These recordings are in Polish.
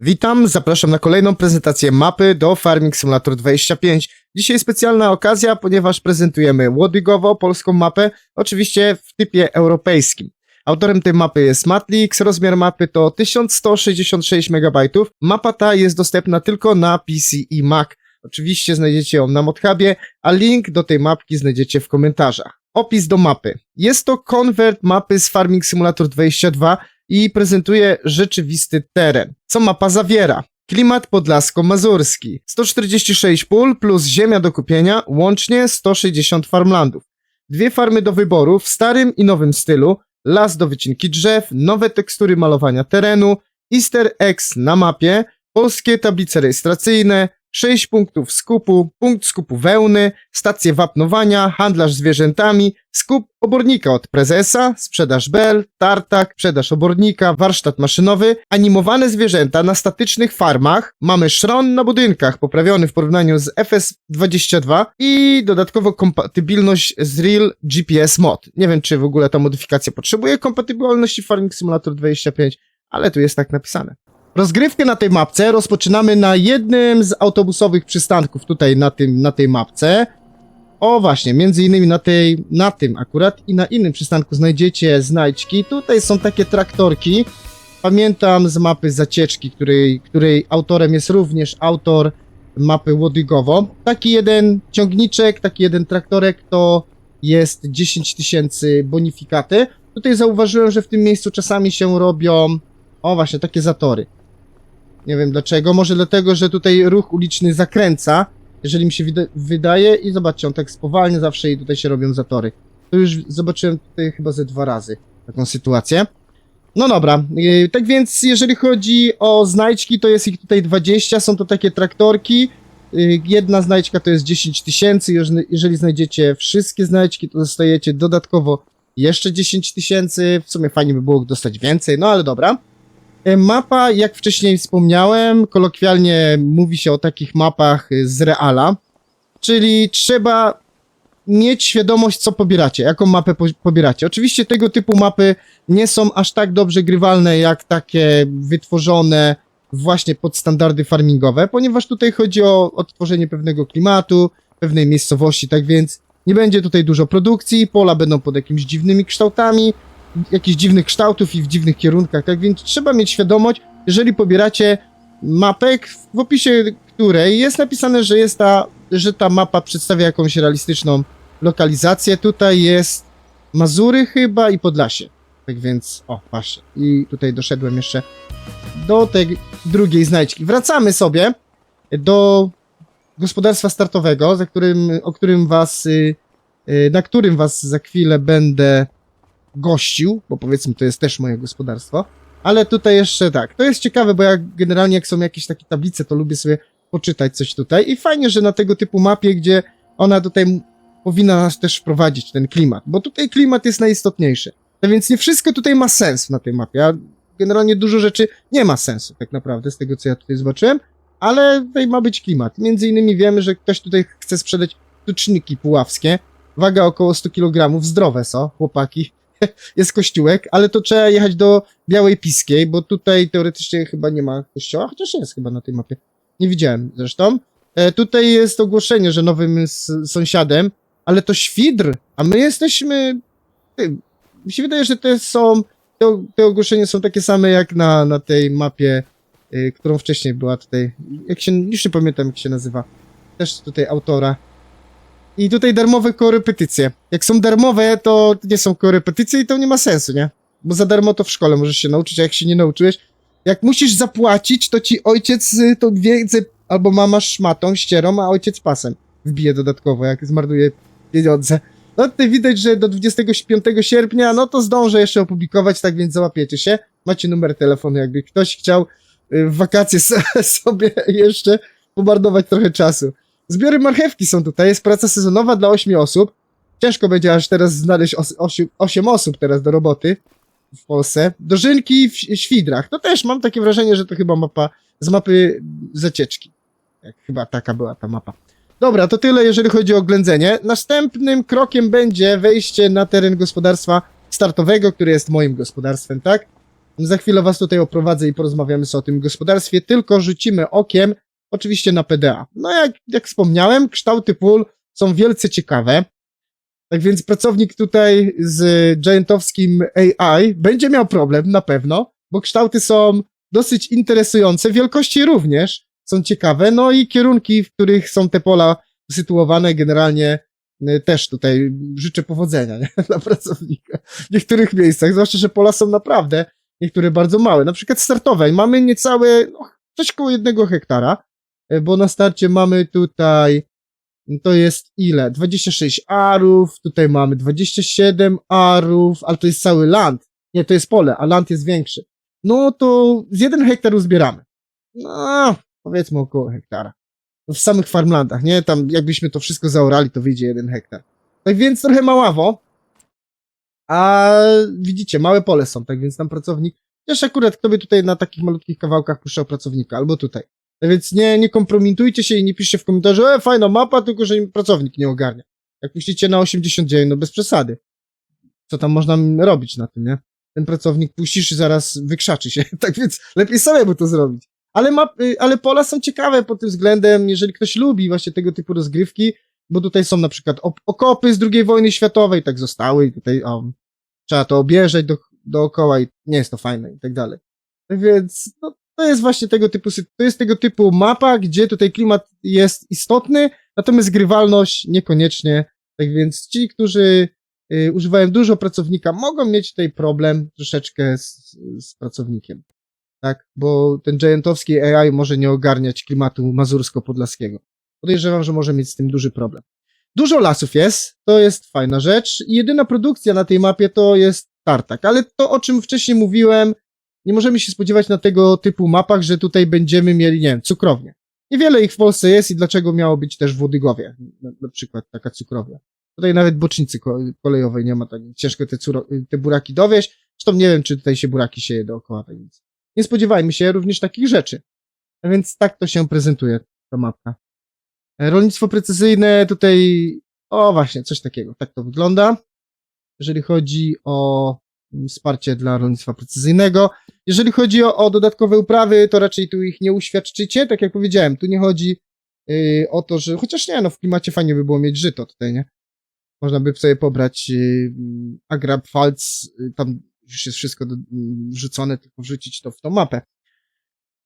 Witam, zapraszam na kolejną prezentację mapy do Farming Simulator 25. Dzisiaj specjalna okazja, ponieważ prezentujemy łodygowo polską mapę, oczywiście w typie europejskim. Autorem tej mapy jest Matlix, rozmiar mapy to 1166 MB. Mapa ta jest dostępna tylko na PC i Mac. Oczywiście znajdziecie ją na Modhubie, a link do tej mapki znajdziecie w komentarzach. Opis do mapy. Jest to konwert mapy z Farming Simulator 22 i prezentuje rzeczywisty teren. Co mapa zawiera? Klimat podlasko-mazurski, 146 pól plus ziemia do kupienia, łącznie 160 farmlandów. Dwie farmy do wyboru w starym i nowym stylu, las do wycinki drzew, nowe tekstury malowania terenu, easter eggs na mapie, polskie tablice rejestracyjne, 6 punktów skupu, punkt skupu wełny, stacje wapnowania, handlarz zwierzętami, skup obornika od prezesa, sprzedaż bel, tartak, sprzedaż obornika, warsztat maszynowy, animowane zwierzęta na statycznych farmach, mamy szron na budynkach poprawiony w porównaniu z FS22 i dodatkowo kompatybilność z Real GPS Mod. Nie wiem, czy w ogóle ta modyfikacja potrzebuje kompatybilności Farming Simulator 25, ale tu jest tak napisane. Rozgrywkę na tej mapce rozpoczynamy na jednym z autobusowych przystanków tutaj na, tym, na tej mapce. O właśnie, między innymi na tej, na tym akurat i na innym przystanku znajdziecie znajdźki. Tutaj są takie traktorki. Pamiętam z mapy zacieczki, której, której autorem jest również autor mapy Łodygowo. Taki jeden ciągniczek, taki jeden traktorek to jest 10 tysięcy bonifikaty. Tutaj zauważyłem, że w tym miejscu czasami się robią, o właśnie, takie zatory. Nie wiem dlaczego. Może dlatego, że tutaj ruch uliczny zakręca, jeżeli mi się wydaje. I zobaczcie, on tak spowalnia zawsze i tutaj się robią zatory. To już zobaczyłem tutaj chyba ze dwa razy taką sytuację. No dobra, yy, tak więc jeżeli chodzi o znajdźki, to jest ich tutaj 20, są to takie traktorki. Yy, Jedna znajdźka to jest 10 tysięcy, jeżeli znajdziecie wszystkie znajdźki, to dostajecie dodatkowo jeszcze 10 tysięcy. W sumie fajnie by było dostać więcej, no ale dobra. E, Mapa, jak wcześniej wspomniałem, kolokwialnie mówi się o takich mapach y, z Reala, czyli trzeba mieć świadomość, co pobieracie, jaką mapę po pobieracie. Oczywiście tego typu mapy nie są aż tak dobrze grywalne, jak takie wytworzone właśnie pod standardy farmingowe, ponieważ tutaj chodzi o odtworzenie pewnego klimatu, pewnej miejscowości, tak więc nie będzie tutaj dużo produkcji, pola będą pod jakimiś dziwnymi kształtami, jakichś dziwnych kształtów i w dziwnych kierunkach, tak więc trzeba mieć świadomość, jeżeli pobieracie mapę, w opisie której jest napisane, że jest ta, że ta mapa przedstawia jakąś realistyczną lokalizację. Tutaj jest Mazury chyba i Podlasie. Tak więc, o, patrzę. I tutaj doszedłem jeszcze do tej drugiej znajdźki. Wracamy sobie do gospodarstwa startowego, za którym, o którym was, y, y, na którym was za chwilę będę gościł, bo powiedzmy to jest też moje gospodarstwo. Ale tutaj jeszcze tak, to jest ciekawe, bo ja generalnie jak są jakieś takie tablice, to lubię sobie poczytać coś tutaj i fajnie, że na tego typu mapie, gdzie ona tutaj powinna nas też wprowadzić, ten klimat, bo tutaj klimat jest najistotniejszy. No więc nie wszystko tutaj ma sens na tej mapie, a generalnie dużo rzeczy nie ma sensu tak naprawdę, z tego co ja tutaj zobaczyłem, ale tutaj ma być klimat. Między innymi wiemy, że ktoś tutaj chce sprzedać tuczniki puławskie, waga około 100 kg, zdrowe są, chłopaki, jest kościółek, ale to trzeba jechać do Białej Piskiej, bo tutaj teoretycznie chyba nie ma kościoła, chociaż jest chyba na tej mapie. Nie widziałem zresztą. E, tutaj jest ogłoszenie, że nowym sąsiadem, ale to Świdr, a my jesteśmy... Ty, mi się wydaje, że te są... Te, te ogłoszenia są takie same jak na, na tej mapie, y, którą wcześniej była tutaj. Jak się... Już nie pamiętam jak się nazywa. Też tutaj autora. I tutaj darmowe korepetycje. Jak są darmowe, to nie są korepetycje i to nie ma sensu, nie? Bo za darmo to w szkole możesz się nauczyć, a jak się nie nauczyłeś, jak musisz zapłacić, to ci ojciec y, to więcej, albo mama szmatą, ścierą, a ojciec pasem wbije dodatkowo, jak zmarnuje pieniądze. No tutaj widać, że do 25 sierpnia, no to zdążę jeszcze opublikować, tak więc załapiecie się. Macie numer telefonu, jakby ktoś chciał y, w wakacje sobie jeszcze pomarnować trochę czasu. Zbiory marchewki są tutaj, jest praca sezonowa dla 8 osób. Ciężko będzie aż teraz znaleźć 8 osób teraz do roboty w Polsce. Dożynki w Świdrach. To też mam takie wrażenie, że to chyba mapa z mapy zacieczki. Jak chyba taka była ta mapa. Dobra, to tyle jeżeli chodzi o ględzenie. Następnym krokiem będzie wejście na teren gospodarstwa startowego, które jest moim gospodarstwem, tak? Za chwilę was tutaj oprowadzę i porozmawiamy sobie o tym gospodarstwie, tylko rzucimy okiem oczywiście na PDA. No jak, jak wspomniałem, kształty pól są wielce ciekawe. Tak więc pracownik tutaj z giantowskim AI będzie miał problem na pewno, bo kształty są dosyć interesujące, wielkości również są ciekawe, no i kierunki, w których są te pola usytuowane generalnie y, też tutaj życzę powodzenia nie? dla pracownika w niektórych miejscach, zwłaszcza, że pola są naprawdę niektóre bardzo małe, na przykład startowe mamy niecałe, no, coś koło jednego hektara, bo na starcie mamy tutaj to jest ile? 26 arów, tutaj mamy 27 arów, ale to jest cały land. Nie, to jest pole, a land jest większy. No to z jeden hektar uzbieramy. No, powiedzmy około hektara. No w samych farmlandach, nie? Tam jakbyśmy to wszystko zaorali, to wyjdzie jeden hektar. Tak więc trochę maławo. A widzicie, małe pole są, tak więc tam pracownik. Też akurat kto by tutaj na takich malutkich kawałkach puszczał pracownika, albo tutaj. Więc nie, nie kompromitujcie się i nie piszcie w komentarzu, e, fajna mapa, tylko że pracownik nie ogarnia. Jak puścicie na 89, no bez przesady. Co tam można robić na tym, nie? Ten pracownik puścisz i zaraz wykrzaczy się. tak więc lepiej samemu to zrobić. Ale, map, y, ale pola są ciekawe pod tym względem, jeżeli ktoś lubi właśnie tego typu rozgrywki, bo tutaj są na przykład op- okopy z II wojny światowej, tak zostały i tutaj o, trzeba to objeżdżać do, dookoła i nie jest to fajne i tak dalej. Więc no, to jest właśnie tego typu, to jest tego typu mapa, gdzie tutaj klimat jest istotny, natomiast grywalność niekoniecznie. Tak więc ci, którzy y, używają dużo pracownika, mogą mieć tutaj problem troszeczkę z, z pracownikiem. Tak, bo ten giantowski AI może nie ogarniać klimatu mazursko-podlaskiego. Podejrzewam, że może mieć z tym duży problem. Dużo lasów jest, to jest fajna rzecz. I jedyna produkcja na tej mapie to jest tartak, ale to o czym wcześniej mówiłem, nie możemy się spodziewać na tego typu mapach, że tutaj będziemy mieli, nie wiem, cukrownię. Niewiele ich w Polsce jest i dlaczego miało być też w Łodygowie, na, na przykład taka cukrownia. Tutaj nawet bocznicy ko- kolejowej nie ma, tak ciężko te, te buraki dowieść. Zresztą nie wiem, czy tutaj się buraki sieje dookoła, więc nie spodziewajmy się również takich rzeczy. A więc tak to się prezentuje, ta mapka. E, Rolnictwo precyzyjne tutaj, o właśnie, coś takiego, tak to wygląda. Jeżeli chodzi o wsparcie dla rolnictwa precyzyjnego. Jeżeli chodzi o, o dodatkowe uprawy, to raczej tu ich nie uświadczycie, tak jak powiedziałem, tu nie chodzi yy, o to, że, chociaż nie, no w klimacie fajnie by było mieć żyto tutaj, nie? Można by sobie pobrać yy, Agrab Falc, yy, tam już jest wszystko do, wrzucone, tylko wrzucić to w tą mapę.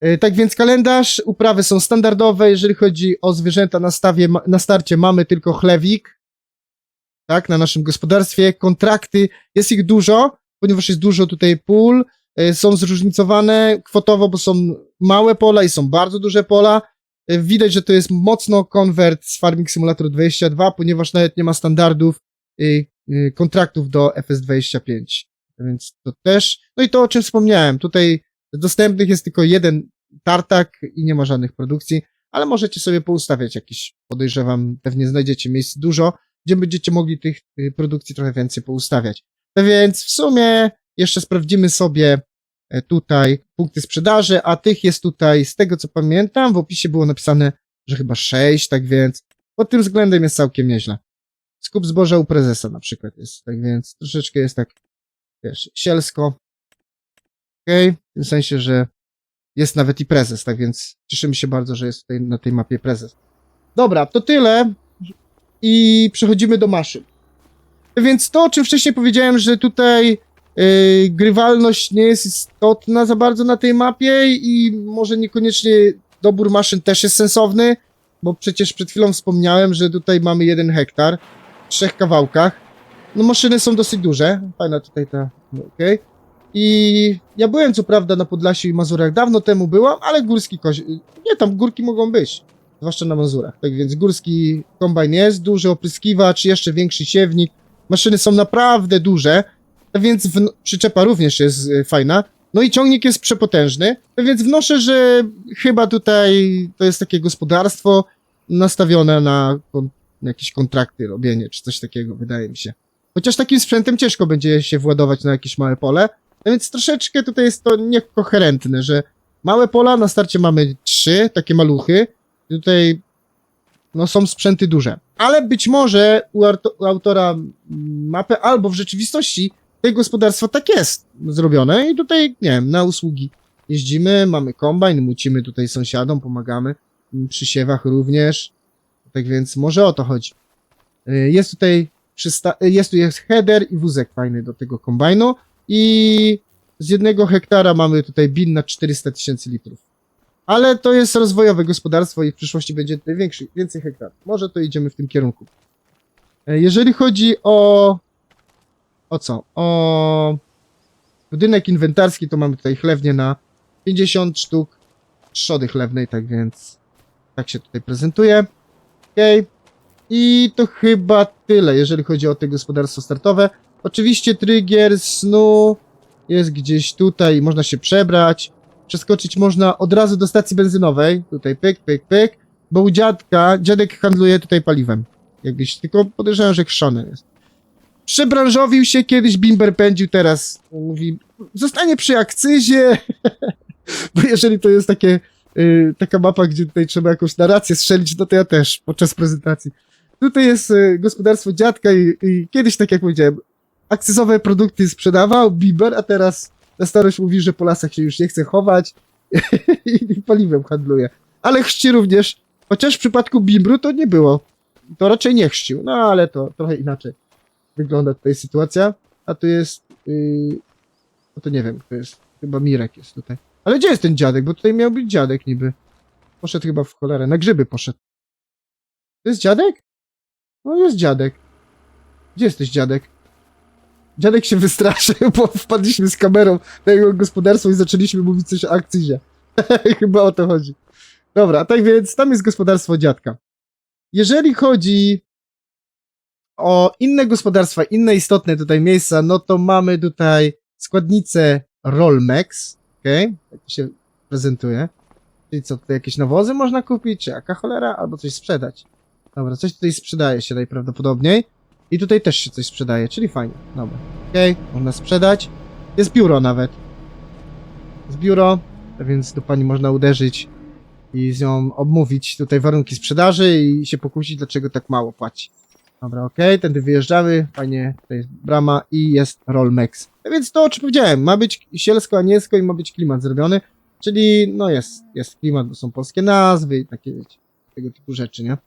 Yy, Tak więc kalendarz, uprawy są standardowe, jeżeli chodzi o zwierzęta na, stawie, na starcie mamy tylko chlewik, tak, na naszym gospodarstwie, kontrakty, jest ich dużo, ponieważ jest dużo tutaj pól, y, są zróżnicowane kwotowo, bo są małe pola i są bardzo duże pola. Y, Widać, że to jest mocno konwert z Farming Simulator 22, ponieważ nawet nie ma standardów y, kontraktów do FS25. Więc to też. No i to, o czym wspomniałem, tutaj dostępnych jest tylko jeden tartak i nie ma żadnych produkcji, ale możecie sobie poustawiać jakieś, podejrzewam, pewnie znajdziecie miejsc dużo, gdzie będziecie mogli tych produkcji trochę więcej poustawiać. Więc w sumie jeszcze sprawdzimy sobie e, tutaj punkty sprzedaży, a tych jest tutaj, z tego co pamiętam, w opisie było napisane, że chyba 6, tak więc pod tym względem jest całkiem nieźle. Skup zboża u prezesa na przykład jest, tak więc troszeczkę jest tak, wiesz, sielsko. Okej, w tym sensie, że jest nawet i prezes, tak więc cieszymy się bardzo, że jest tutaj na tej mapie prezes. Dobra, to tyle i przechodzimy do maszyn. Więc to, o czym wcześniej powiedziałem, że tutaj yy, grywalność nie jest istotna za bardzo na tej mapie i może niekoniecznie dobór maszyn też jest sensowny, bo przecież przed chwilą wspomniałem, że tutaj mamy jeden hektar w trzech kawałkach. No maszyny są dosyć duże. Fajna tutaj ta, no, okej. I ja byłem co prawda na Podlasiu i Mazurach, dawno temu byłam, ale górski kozi... Nie, tam górki mogą być. Zwłaszcza na Mazurach. Tak więc górski kombajn jest, duży opryskiwacz, jeszcze większy siewnik. Maszyny są naprawdę duże, więc w... przyczepa również jest y, fajna. No i ciągnik jest przepotężny, więc wnoszę, że chyba tutaj to jest takie gospodarstwo nastawione na kon... jakieś kontrakty robienie, czy coś takiego, wydaje mi się. Chociaż takim sprzętem ciężko będzie się władować na jakieś małe pole, no więc troszeczkę tutaj jest to niekoherentne, że małe pola, na starcie mamy trzy, takie maluchy, tutaj no są sprzęty duże. Ale być może u, u autora mm, mapy albo w rzeczywistości tutaj gospodarstwo tak jest zrobione i tutaj, nie wiem, na usługi jeździmy, mamy kombajn, mucimy tutaj sąsiadom, pomagamy, m, przy siewach również, tak więc może o to chodzi. Y, Jest tutaj y, jest tu jest header i wózek fajny do tego kombajnu i z jednego hektara mamy tutaj bin na 400 tysięcy litrów. Ale to jest rozwojowe gospodarstwo i w przyszłości będzie większy, więcej hektarów. Może to idziemy w tym kierunku. E, Jeżeli chodzi o. O co? O budynek inwentarski, to mamy tutaj chlewnię na 50 sztuk trzody chlewnej, tak więc tak się tutaj prezentuje. Okej. I to chyba tyle, jeżeli chodzi o te gospodarstwo startowe. Oczywiście trygier snu jest gdzieś tutaj, można się przebrać. Przeskoczyć można od razu do stacji benzynowej. Tutaj pyk, pyk, pyk. Bo u dziadka, dziadek handluje tutaj paliwem. Jakbyś, tylko podejrzewam, że chrzony jest. Przebranżowił się, kiedyś bimber pędził, teraz mówi, zostanie przy akcyzie. Bo jeżeli to jest takie, y, taka mapa, gdzie tutaj trzeba jakąś narrację strzelić, no to ja też podczas prezentacji. Tutaj jest y, gospodarstwo dziadka i, i kiedyś, tak jak powiedziałem, akcyzowe produkty sprzedawał, bimber, a teraz na starość mówi, że po lasach się już nie chce chować i paliwem handluje. Ale chrzci również, chociaż w przypadku bimbru to nie było. To raczej nie chrzcił, no ale to trochę inaczej wygląda tutaj sytuacja. A tu jest. Yy... No to nie wiem, to jest. Chyba Mirek jest tutaj. Ale gdzie jest ten dziadek? Bo tutaj miał być dziadek niby. Poszedł chyba w cholerę. Na grzyby poszedł. To jest dziadek? No jest dziadek. Gdzie jesteś dziadek? Dziadek się wystraszył, bo wpadliśmy z kamerą na jego gospodarstwo i zaczęliśmy mówić coś o akcyzie. chyba o to chodzi. Dobra, tak więc tam jest gospodarstwo dziadka. Jeżeli chodzi o inne gospodarstwa, inne istotne tutaj miejsca, no to mamy tutaj składnicę Rollmex, okej, tak to się prezentuje. Czyli co, tutaj jakieś nawozy można kupić, czy jaka cholera, albo coś sprzedać. Dobra, coś tutaj sprzedaje się najprawdopodobniej. I tutaj też się coś sprzedaje, czyli fajnie. Dobra, okej, można sprzedać. Jest biuro nawet. Jest biuro, więc do pani można uderzyć i z nią obmówić tutaj warunki sprzedaży i się pokusić, dlaczego tak mało płaci. Dobra, okej, tędy wyjeżdżamy, fajnie, tutaj jest brama i jest Rollmex. A więc to, o czym powiedziałem, ma być sielsko, anielsko i ma być klimat zrobiony, czyli no jest, jest klimat, bo są polskie nazwy i takie, wiecie, tego typu rzeczy, nie?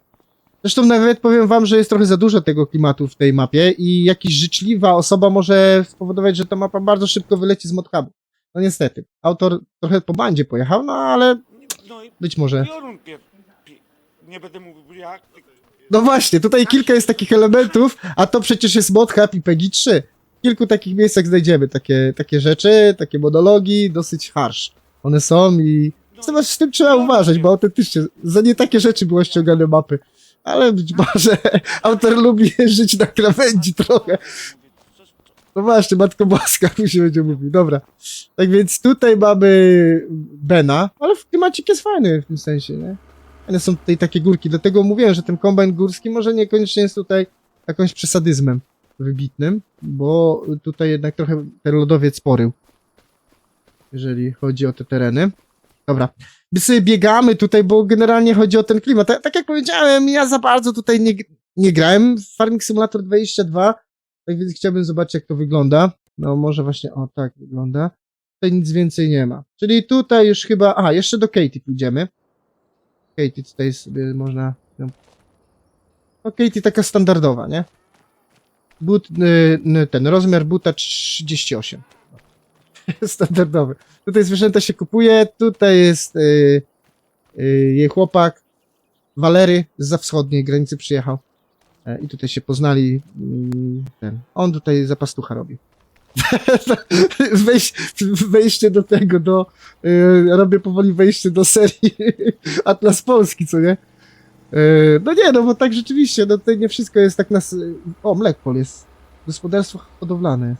Zresztą nawet powiem wam, że jest trochę za dużo tego klimatu w tej mapie i jakaś życzliwa osoba może spowodować, że ta mapa bardzo szybko wyleci z modhubu. No niestety, autor trochę po bandzie pojechał, no ale No i być może... piorun pier... pi- Nie będę mówił jak. No właśnie, tutaj kilka jest takich elementów, a to przecież jest modhub i PEGI 3. W kilku takich miejscach znajdziemy takie, takie rzeczy, takie monologi, dosyć harsh. One są i zobacz, z tym trzeba uważać, bo autentycznie za nie takie rzeczy były ściągane mapy. Ale być może autor lubi żyć na krawędzi trochę. No właśnie, Matko Boska, mi się będzie mówił. Dobra. Tak więc tutaj mamy Bena, ale w klimacik jest fajny w tym sensie, nie? One są tutaj takie górki, dlatego mówiłem, że ten kombajn górski może niekoniecznie jest tutaj jakąś przesadyzmem wybitnym, bo tutaj jednak trochę ten lodowiec porył, jeżeli chodzi o te tereny. Dobra, sobie biegamy tutaj, bo generalnie chodzi o ten klimat. Tak, tak jak powiedziałem, ja za bardzo tutaj nie, nie grałem w Farming Simulator 22, tak więc chciałbym zobaczyć, jak to wygląda. No może właśnie, o tak wygląda. Tutaj nic więcej nie ma. Czyli tutaj już chyba, aha, jeszcze do Katie pójdziemy. Katie tutaj sobie można. No, Katie taka standardowa, nie? But, y, ten rozmiar buta 38. Standardowy. Tutaj zwierzęta się kupuje, tutaj jest y, y, jej chłopak Walery z wschodniej granicy przyjechał. E, I tutaj się poznali. mm, Ten. On tutaj zapastucha robi. Wejś, wejście do tego, do. y, robię powoli wejście do serii Atlas Polski, co nie? Y, no nie, no bo tak rzeczywiście, no tutaj nie wszystko jest tak nas. O, Mlekpol jest. Gospodarstwo hodowlane.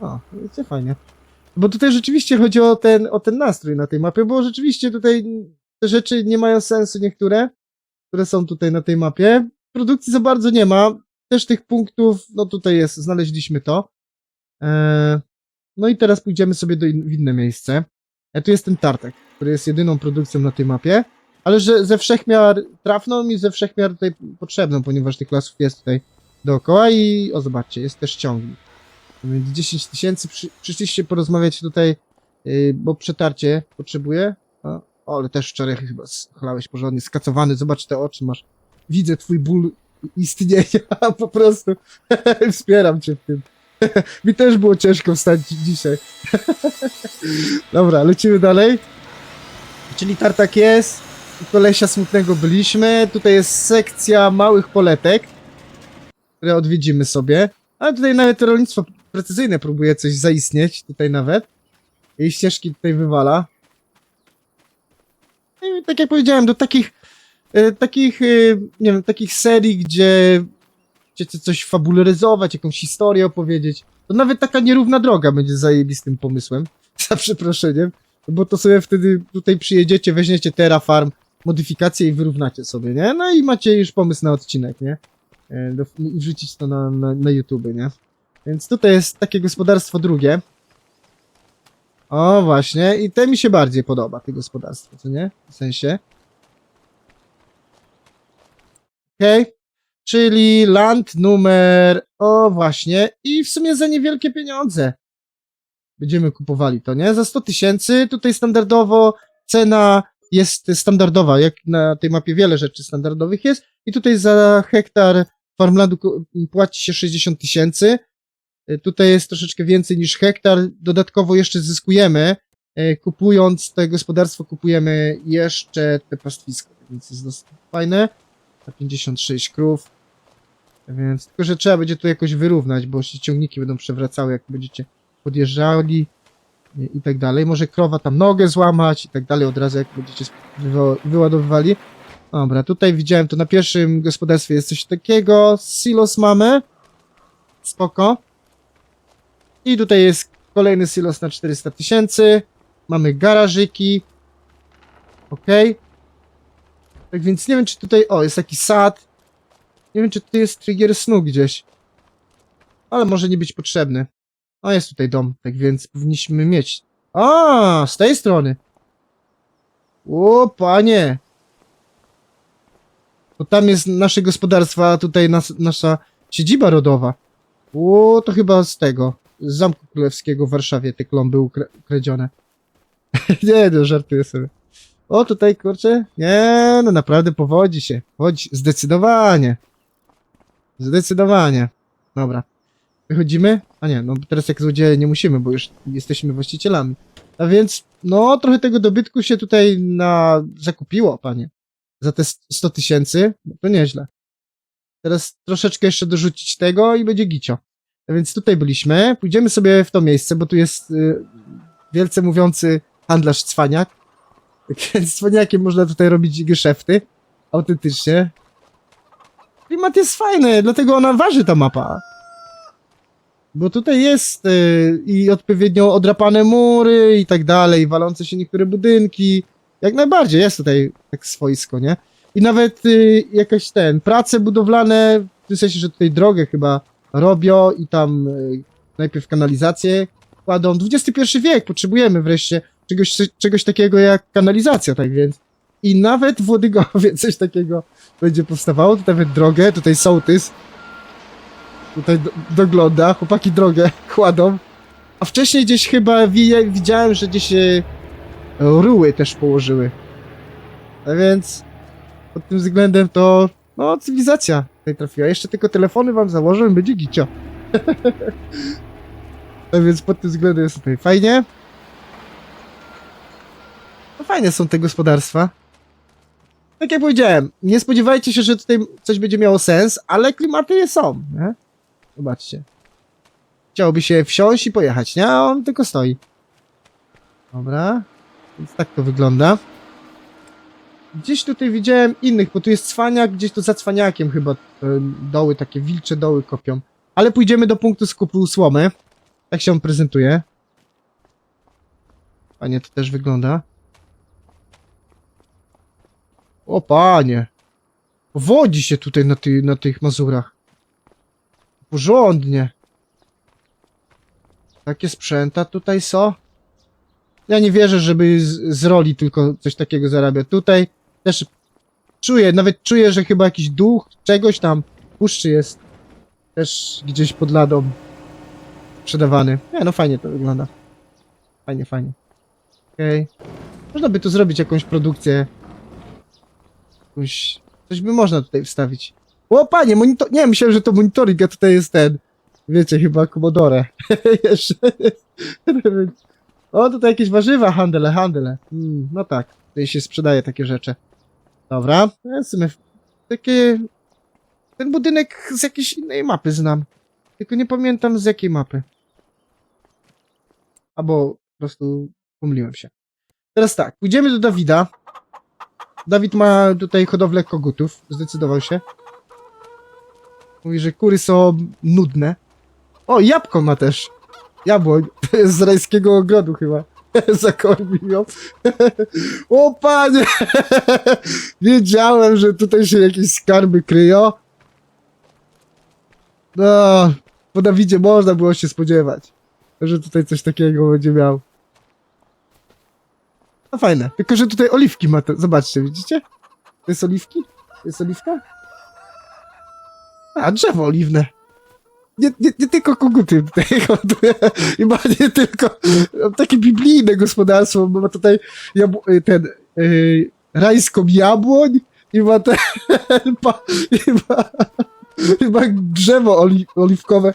O, wiecie, fajnie. Bo tutaj rzeczywiście chodzi o ten, o ten nastrój na tej mapie, bo rzeczywiście tutaj te rzeczy nie mają sensu niektóre, które są tutaj na tej mapie. Produkcji za bardzo nie ma. Też tych punktów, no tutaj jest, znaleźliśmy to. Eee, no i teraz pójdziemy sobie do in, w inne miejsce. E, tu jest ten tartek, który jest jedyną produkcją na tej mapie, ale że ze wszechmiar trafną i ze wszechmiar tutaj potrzebną, ponieważ tych lasów jest tutaj dookoła i o zobaczcie, jest też ciągnik. Więc 10 tysięcy, przy, przyszliście porozmawiać tutaj, yy, bo przetarcie potrzebuję. O, ale też wczoraj chyba schlałeś porządnie, skacowany, zobacz te oczy masz. Widzę twój ból istnienia, po prostu. Wspieram cię w tym. Mi też było ciężko wstać dzi- dzisiaj. Dobra, lecimy dalej. Czyli tartak jest. U kolesia smutnego byliśmy. Tutaj jest sekcja małych poletek, które odwiedzimy sobie. Ale tutaj nawet rolnictwo precyzyjne próbuje coś zaistnieć. Tutaj nawet. Jej ścieżki tutaj wywala. I tak jak powiedziałem, do takich e, takich, e, nie wiem, takich serii, gdzie chcecie coś fabularyzować, jakąś historię opowiedzieć, to nawet taka nierówna droga będzie zajebistym pomysłem, za przeproszeniem, bo to sobie wtedy tutaj przyjedziecie, weźmiecie Terrafarm, modyfikację i wyrównacie sobie, nie? No i macie już pomysł na odcinek, nie? E, do, wrzucić to na, na, na YouTube, nie? Więc tutaj jest takie gospodarstwo drugie. O, właśnie. I te mi się bardziej podoba, te gospodarstwo, co nie? W sensie. Okej. Czyli land numer. O, właśnie. I w sumie za niewielkie pieniądze. Będziemy kupowali to, nie? Za 100 tysięcy. Tutaj standardowo cena jest standardowa. Jak na tej mapie wiele rzeczy standardowych jest. I tutaj za hektar farmlandu płaci się 60 tysięcy. Y, Tutaj jest troszeczkę więcej niż hektar. Dodatkowo jeszcze zyskujemy. y, Kupując te gospodarstwo, kupujemy jeszcze te pastwisko. Więc jest dosyć fajne. Na 56 krów. Więc tylko, że trzeba będzie tu jakoś wyrównać, bo się ciągniki będą przewracały, jak będziecie podjeżdżali i, i tak dalej. Może krowa tam nogę złamać i tak dalej od razu, jak będziecie wyładowywali. Dobra, tutaj widziałem to na pierwszym gospodarstwie jest coś takiego. Silos mamy. Spoko. I tutaj jest kolejny silos na 400 tysięcy. Mamy garażyki. Okej. Tak więc nie wiem, czy tutaj. O, jest taki sad. Nie wiem, czy tutaj jest trigger snu gdzieś. Ale może nie być potrzebny. O, jest tutaj dom, tak więc powinniśmy mieć. A, z tej strony. O, panie. Bo tam jest nasze gospodarstwo, a tutaj nas, nasza siedziba rodowa. O, to chyba z tego. Z Zamku Królewskiego w Warszawie te klomby ukra- ukradzione. nie, no, żartuję sobie. O, tutaj, kurczę, nie, no naprawdę powodzi się. Powodzi, zdecydowanie. Zdecydowanie. Dobra. Wychodzimy? A nie, no teraz jak złodzieje nie musimy, bo już jesteśmy właścicielami. A więc, no, trochę tego dobytku się tutaj na... zakupiło, panie. Za te 100 tysięcy, no to nieźle. Teraz troszeczkę jeszcze dorzucić tego i będzie gicio. Więc tutaj byliśmy. Pójdziemy sobie w to miejsce, bo tu jest y, wielce mówiący handlarz cwaniak. Więc cwaniakiem można tutaj robić geszefty. Autentycznie. Klimat jest fajny, dlatego ona waży ta mapa. Bo tutaj jest y, i odpowiednio odrapane mury i tak dalej, walące się niektóre budynki. Jak najbardziej jest tutaj tak swojsko, nie? I nawet y, jakaś ten, prace budowlane, w sensie, że tutaj drogę chyba robią i tam y, najpierw kanalizację kładą. XXI wiek, potrzebujemy wreszcie czegoś, czegoś takiego jak kanalizacja, tak więc. I nawet w Łodygowie coś takiego będzie powstawało. Tutaj nawet drogę, tutaj sołtys. Tutaj do, dogląda, chłopaki drogę kładą. A wcześniej gdzieś chyba wi widziałem, że gdzieś e, ruły też położyły. A więc pod tym względem to no cywilizacja tutaj trafiła. Jeszcze tylko telefony wam założę będzie gicio. A więc pod tym względem jest tutaj fajnie. No fajne są te gospodarstwa. Tak jak powiedziałem, nie spodziewajcie się, że tutaj coś będzie miało sens, ale klimaty są, nie? Zobaczcie. Chciałoby się wsiąść i pojechać, nie? A on tylko stoi. Dobra. Więc tak to wygląda. Gdzieś tutaj widziałem innych, bo tu jest cwaniak, gdzieś tu za cwaniakiem chyba e, doły, takie wilcze doły kopią. Ale pójdziemy do punktu skupu słomy. Tak się on prezentuje. Fajnie to też wygląda. O panie. Wodzi się tutaj na, ty, na tych Mazurach. Porządnie. Takie sprzęta tutaj są. Ja nie wierzę, żeby z, z roli tylko coś takiego zarabia. Tutaj też czuję, nawet czuję, że chyba jakiś duch czegoś tam puszczy jest. Też gdzieś pod ladą. sprzedawany. Nie, no fajnie to wygląda. Fajnie, fajnie. Okej. Można by tu zrobić jakąś produkcję. Jakąś... Coś by można tutaj wstawić. O, panie, monitor... Nie, myślałem, że to monitoring, a tutaj jest ten. Wiecie, chyba Commodore. Jeszcze. O, tutaj jakieś warzywa, handele, handele. Mm, no tak, tutaj się sprzedaje takie rzeczy. Dobra, sumie takie... Ten budynek z jakiejś innej mapy znam. Tylko nie pamiętam z jakiej mapy. Albo po prostu pomyliłem się. Teraz tak, pójdziemy do Dawida. Dawid ma tutaj hodowlę kogutów, zdecydował się. Mówi, że kury są nudne. O, jabłko ma też. Jabłoń. To jest z rajskiego ogrodu chyba. Zakormił ją. o panie! Wiedziałem, że tutaj się jakieś skarby kryją. No, po Dawidzie można było się spodziewać, że tutaj coś takiego będzie miał. No fajne. Tylko, że tutaj oliwki ma. Zobaczcie, widzicie? To jest oliwki? To jest oliwka? A, drzewo oliwne. Nie, nie, nie tylko koguty hoduje. I ma nie tylko takie biblijne gospodarstwo, bo ma tutaj jabł- y, ten yy, rajską jabłoń i ma ten i ma, i ma drzewo oli, oliwkowe.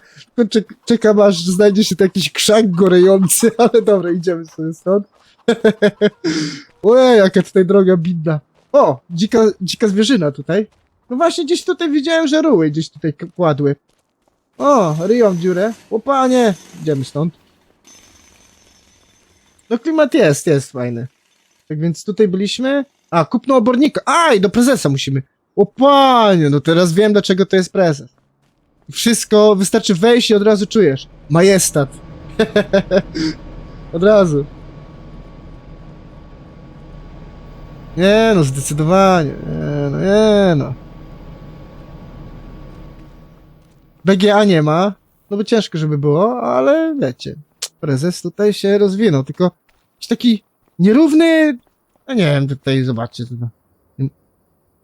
Czek, czekam aż znajdzie się jakiś krzak gorejący, ale dobra, idziemy sobie stąd. Ojej, jaka tutaj droga bidna. O, dzika, dzika zwierzyna tutaj. No właśnie, gdzieś tutaj widziałem, że ruły gdzieś tutaj kładły. O, ryją w dziurę. O panie! Idziemy stąd. No klimat jest, jest fajny. Tak więc tutaj byliśmy. A, kupno obornika. Aj, do prezesa musimy. O panie, no teraz wiem dlaczego to jest prezes. Wszystko, wystarczy wejść i od razu czujesz. Majestat. od razu. Nie no, zdecydowanie. Nie no, nie no. BGA nie ma, no bo ciężko, żeby było, ale wiecie, prezes tutaj się rozwinął, tylko taki nierówny, no nie wiem, tutaj zobaczcie. To,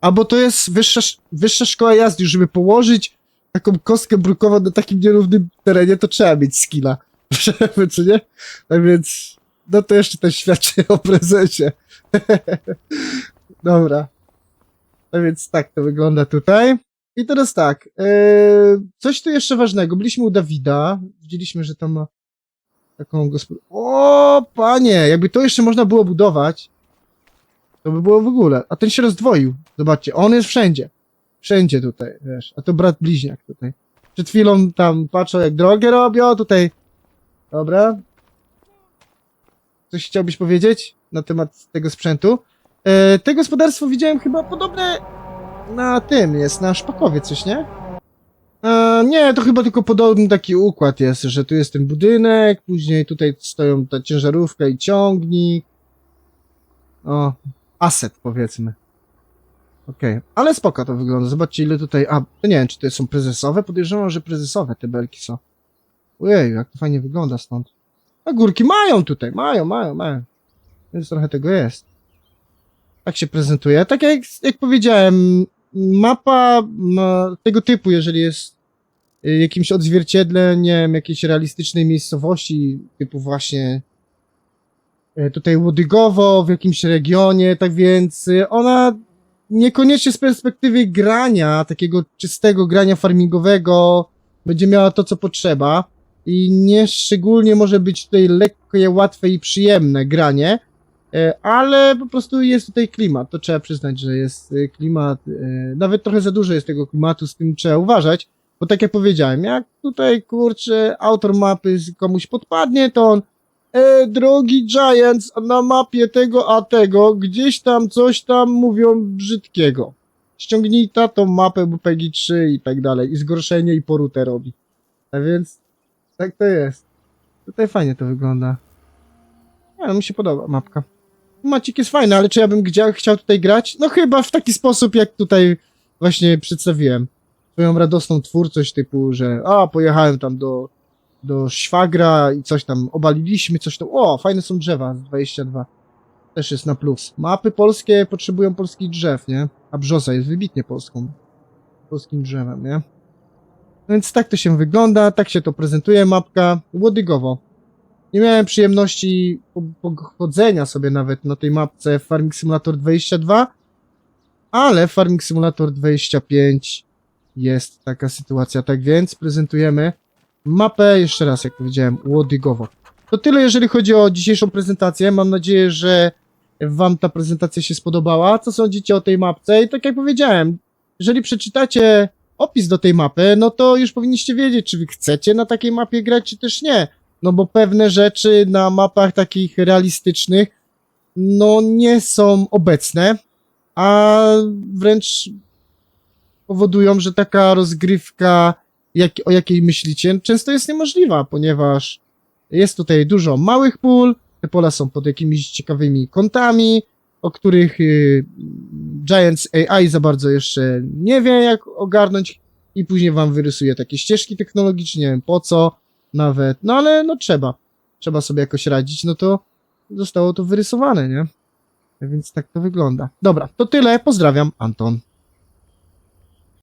albo to jest wyższa, sz- wyższa szkoła jazdy, żeby położyć taką kostkę brukową na takim nierównym terenie, to trzeba mieć skilla, czy nie? Tak więc, no to jeszcze też świadczy o prezesie. Dobra. Tak więc tak to wygląda tutaj. I teraz tak, e, coś tu jeszcze ważnego. Byliśmy u Dawida, widzieliśmy, że tam ma taką gospodarkę. O, panie, jakby to jeszcze można było budować, to by było w ogóle. A ten się rozdwoił. Zobaczcie, on jest wszędzie. Wszędzie tutaj, wiesz. A to brat bliźniak tutaj. Przed chwilą tam patrzą, jak drogę robią, tutaj. Dobra. Coś chciałbyś powiedzieć na temat tego sprzętu? E, te gospodarstwo widziałem chyba podobne na tym jest, na szpakowie coś, nie? E, nie, to chyba tylko podobny taki układ jest, że tu jest ten budynek, później tutaj stoją ta ciężarówka i ciągnik. O, aset powiedzmy. Okej, ale spoko to wygląda. Zobaczcie ile tutaj, a, nie wiem czy to są prezesowe, podejrzewam, że prezesowe te belki są. Ojej, jak to fajnie wygląda stąd. A górki mają tutaj, mają, mają, mają. Więc trochę tego jest. Tak się prezentuje. Tak jak, jak powiedziałem, mapa ma tego typu, jeżeli jest y, jakimś odzwierciedleniem jakiejś realistycznej miejscowości, typu właśnie y, tutaj Łodygowo, w jakimś regionie, tak więc y, ona niekoniecznie z perspektywy grania, takiego czystego grania farmingowego, będzie miała to, co potrzeba. I nie szczególnie może być tutaj lekkie, łatwe i przyjemne granie, ale po prostu jest tutaj klimat, to trzeba przyznać, że jest e, klimat, e, nawet trochę za dużo jest tego klimatu, z tym trzeba uważać, bo tak jak powiedziałem, jak tutaj, kurczę, autor mapy komuś podpadnie, to on, e, drogi Giants, na mapie tego a tego, gdzieś tam coś tam mówią brzydkiego. Ściągnij ta tą mapę, bo PEGI 3 i tak dalej, i zgorszenie i porutę robi. A więc, tak to jest. Tutaj fajnie to wygląda. Nie, no mi się podoba mapka. Macik jest fajny, ale czy ja bym gdzia- chciał tutaj grać? No chyba w taki sposób, jak tutaj właśnie przedstawiłem. Swoją radosną twórczość typu, że a, pojechałem tam do, do szwagra i coś tam obaliliśmy, coś tam. O, fajne są drzewa, 22. Też jest na plus. Mapy polskie potrzebują polskich drzew, nie? A brzoza jest wybitnie polską. Polskim drzewem, nie? No Więc tak to się wygląda, tak się to prezentuje mapka łodygowo. Nie miałem przyjemności po- pochodzenia sobie nawet na tej mapce Farming Simulator 22, ale Farming Simulator 25 jest taka sytuacja. Tak więc prezentujemy mapę, jeszcze raz jak powiedziałem, łodygowo. To tyle jeżeli chodzi o dzisiejszą prezentację. Mam nadzieję, że Wam ta prezentacja się spodobała. Co sądzicie o tej mapce? I tak jak powiedziałem, jeżeli przeczytacie opis do tej mapy, no to już powinniście wiedzieć, czy wy chcecie na takiej mapie grać, czy też nie. No bo pewne rzeczy na mapach takich realistycznych, no nie są obecne, a wręcz powodują, że taka rozgrywka, jak, o jakiej myślicie, często jest niemożliwa, ponieważ jest tutaj dużo małych pól, te pola są pod jakimiś ciekawymi kątami, o których y, Giants AI za bardzo jeszcze nie wie, jak ogarnąć i później wam wyrysuje takie ścieżki technologiczne, nie wiem po co nawet, no ale no trzeba, trzeba sobie jakoś radzić, no to zostało to wyrysowane, nie? Więc tak to wygląda. Dobra, to tyle, pozdrawiam, Anton.